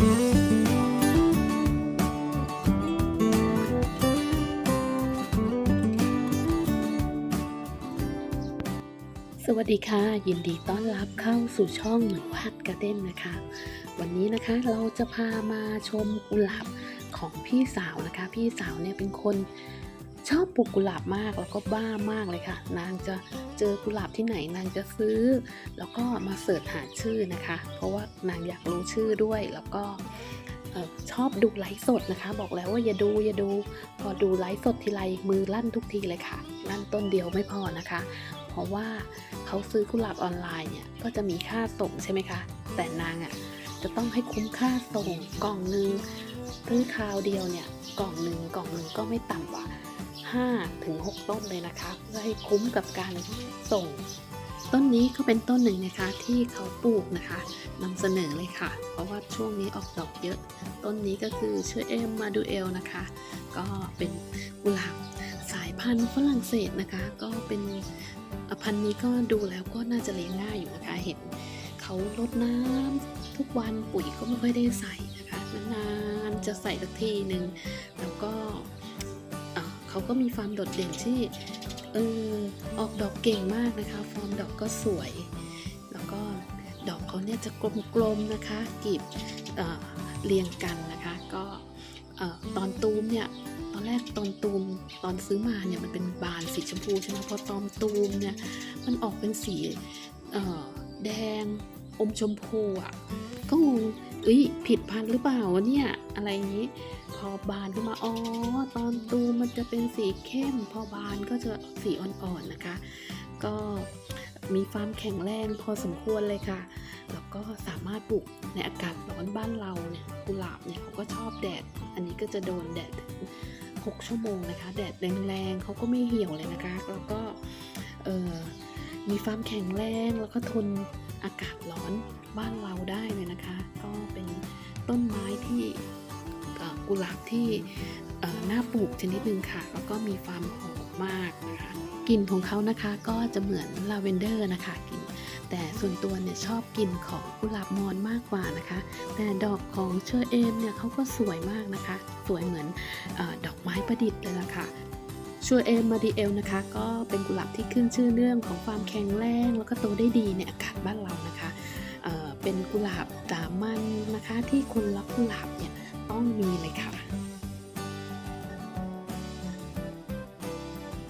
สวัสดีค่ะ ยินดีต้อนรับเข้าสู่ช่องหนูฮัดกระเด้นนะคะ วันนี้นะคะเราจะพามาชมกุหลาบของพี่สาวนะคะ พี่สาวเนี่ยเป็นคน ชอบปลูกกุหลาบมากแล้วก็บ้ามากเลยค่ะ นางจะเจอกุหลาบที่ไหนนางจะซื้อ แล้วก็มาเสิร์ชหาชื่อนะคะ เพราะว่านางอยากรู้ชื่อด้วยแล้วก็ชอบดูไลฟ์สดนะคะ บอกแล้วว่าอย่าดูอย่าดู พอดูไลฟ์สดทีไรมือลั่นทุกทีเลยค่ะลั่นต้นเดียวไม่พอนะคะ เพราะว่าเขาซื้อกุหลาบออนไลน์เนี่ยก็จะมีค่าส่งใช่ไหมคะแต่นางอะจะต้องให้คุ้มค่าส่งกล่องหนึ่งซื้อคราวเดียวเนี่ยกล่องหนึ่งกล่องหนึ่งก็ไม่ต่ำกว่า 5ถึง6ต้นเลยนะคะ เพื่อให้คุ้มกับการส่ง ต้นนี้ก็เป็นต้นหนึ่งนะคะที่เขาปลูกนะคะนำเสนอเลยค่ะ เพราะว่าช่วงนี้ออกดอกเยอะ ต้นนี้ก็คือชื่อเอ็มมาดูเอลนะคะ ก็เป็นกุหลาบสายพันธุ์ฝรั่งเศสนะคะ ก็เป็นพันธุ์นี้ก็ดูแล้วก็น่าจะเลี้ยงง่ายอยู่นะคะเห็นเขาลดน้ำทุกวันปุ๋ยก็ไม่ค่อยได้ใส่นะคะนานๆจะใส่สักทีหนึ่งแล้วก็ เขาก็มีความโดดเด่นที่เออออกดอกเก่งมากนะคะ ฟอร์มดอกก็สวย แล้วก็ดอกเขาเนี่ยจะกลมๆนะคะกีบเเรียงกันนะคะ ก็ตอนตูมเนี่ยตอนแรกตอนตูมตอนซื้อมาเนี่ยมันเป็นบานสีชมพูใช่ไหมพอตอนตูมเนี่ยมันออกเป็นสีแดงอมชมพูอะก็งงเอ้ยผิดพันธุ์หรือเปล่าวะเนี่ยอะไรอย่างนี้ พอบานขึ้นมา อ๋อ ตอนตูมมันจะเป็นสีเข้ม พอบานก็จะสีอ่อนๆนะคะ ก็มีความแข็งแรงพอสมควรเลยค่ะ แล้วก็สามารถปลูกในอากาศร้อนบ้านเราเนี่ย กุหลาบเนี่ยเขาก็ชอบแดด อันนี้ก็จะโดนแดด 6 ชั่วโมงนะคะ แดดแรงๆเขาก็ไม่เหี่ยวเลยนะคะ แล้วก็มีความแข็งแรงแล้วก็ทนอากาศร้อนบ้านเราได้เลยนะคะ ก็เป็นต้นไม้ที่ กุหลาบที่เอ่อน่าปลูกชนิดหนึ่งค่ะ แล้วก็มีความหอมมากนะคะกลิ่นของเขานะคะก็จะเหมือนลาเวนเดอร์นะคะกลิ่นแต่ส่วนตัวเนี่ยชอบกลิ่นของกุหลาบมอนมากกว่านะคะ แต่ดอกของเชอร์เอมเนี่ยเขาก็สวยมากนะคะ สวยเหมือนอดอกไม้ประดิษฐ์เลยล่ะค่ะเชอร์เอมมาดีเอลนะคะก็เป็นกุหลาบที่ขึ้นชื่อเรื่องของความแข็งแรง แล้วก็โตได้ดีในอากาศบ้านเรานะคะ เป็นกุหลาบสามัญนะคะ ที่คนรักกุหลาบเนี่ยต้องมีเลยค่ะ